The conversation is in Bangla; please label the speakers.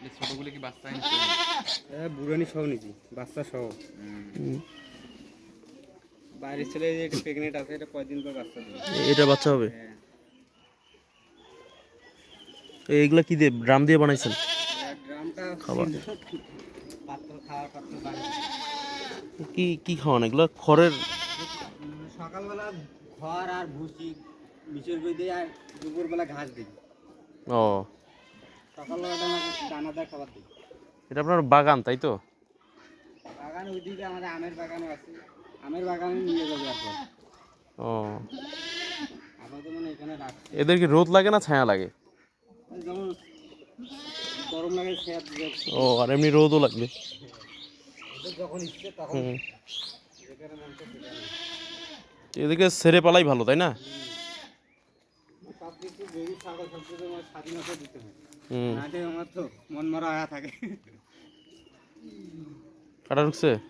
Speaker 1: এই ছোটগুলো কি বাচ্চা
Speaker 2: হ্যাঁ বুড়ানি সহ নিছি বাচ্চা সহ বাইরের ছেলে যে একটা প্রেগনেন্ট আছে এটা কয়দিন পর বাচ্চা
Speaker 3: এটা বাচ্চা হবে?
Speaker 2: হ্যাঁ।
Speaker 3: এইগুলা কি দিয়ে ড্রাম দিয়ে বানাইছেন?
Speaker 2: আর ড্রামটা
Speaker 3: খাবার।
Speaker 2: পাত্র খাওয়ার পাত্র
Speaker 3: কি কি খাওয়ান? এগুলা খড়ের?
Speaker 2: সকালবেলা খড় আর ভুসি মিশর করে দিই আর দুপুরবেলা ঘাস দিই।
Speaker 3: ও
Speaker 2: সকালবেলাটা আমাকে দানাদার খাবার দিই
Speaker 3: এটা আপনার বাগান তাই তো?
Speaker 2: বাগান ওইদিকে আমাদের আমের বাগানও আছে। আমের বাগানে নিয়ে যাবে
Speaker 3: ও।
Speaker 2: মানে
Speaker 3: এদের কি রোদ লাগে না ছায়া লাগে?
Speaker 2: গরম লাগে
Speaker 3: ও আর এমনি রোদও লাগবে। এদিকে ছেড়ে পালাই ভালো তাই না?
Speaker 2: দিতে হয় আমার তো মন মরা হয়ে থাকে।
Speaker 3: কাটা ঢুকছে?